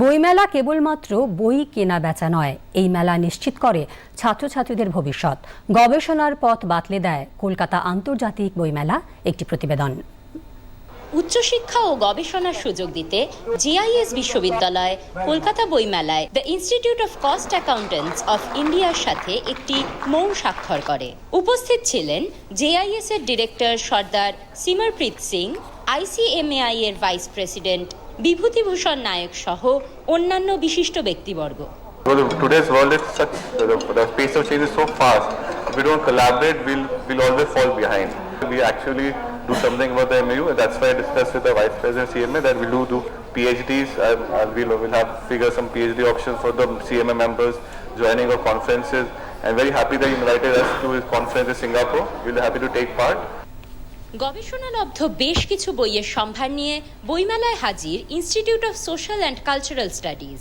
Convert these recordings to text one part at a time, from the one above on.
বইমেলা কেবলমাত্র বই কেনা বেচা নয়, এই মেলা নিশ্চিত করে ছাত্রছাত্রীদের ভবিষ্যৎ। গবেষণার পথ বাতলে দেয় কলকাতা আন্তর্জাতিক বইমেলা, একটি প্রতিবেদন। উচ্চশিক্ষা ও গবেষণার সুযোগ দিতে জেআইএস বিশ্ববিদ্যালয় কলকাতা বইমেলায় the institute of cost accountants of ইন্ডিয়ার সাথে একটি মৌন স্বাক্ষর করে। উপস্থিত ছিলেন জেআইএস এর ডিরেক্টর সর্দার সিমরপ্রীত সিং, আইসিএমএআই এর ভাইস প্রেসিডেন্ট বিভূতিভূষণ নায়ক সহ অন্যান্য বিশিষ্ট ব্যক্তিবর্গ Because today's world is such the, the pace of change is so fast. If we don't collaborate, we'll we'll always fall behind. We actually do something about the MAU, and that's why I discussed with the Vice President CMA that we do do PhDs. And, and we'll we'll have figure some PhD options for the CMA members joining our conferences. I'm very happy that you invited us to his conference in Singapore. We'll happy to take part. গবেষণালব্ধ বেশ কিছু বইয়ের সম্ভার নিয়ে বইমেলায় হাজির institute of social and cultural studies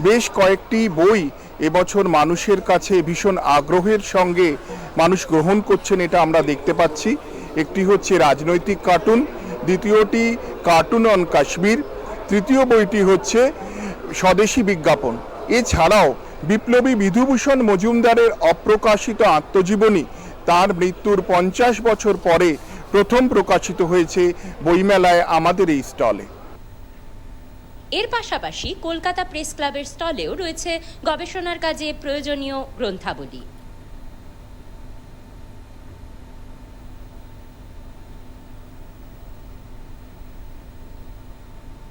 বেশ কয়েকটি বই এবছর মানুষের কাছে ভীষণ আগ্রহের সঙ্গে মানুষ গ্রহণ করছেন এটা আমরা দেখতে পাচ্ছি। একটি হচ্ছে রাজনৈতিক কার্টুন, দ্বিতীয়টি কার্টুন অন কাশ্মীর, তৃতীয় বইটি হচ্ছে স্বদেশী বিজ্ঞাপন। এছাড়াও বিপ্লবী বিধুভূষণ মজুমদারের অপ্রকাশিত আত্মজীবনী, তার মৃত্যুর পঞ্চাশ বছর পরে প্রথম প্রকাশিত হয়েছে বইমেলায় আমাদের এই স্টলে। এর পাশাপাশি কলকাতা প্রেস ক্লাবের স্টলেও রয়েছে গবেষণার কাজে প্রয়োজনীয় গ্রন্থাবলী।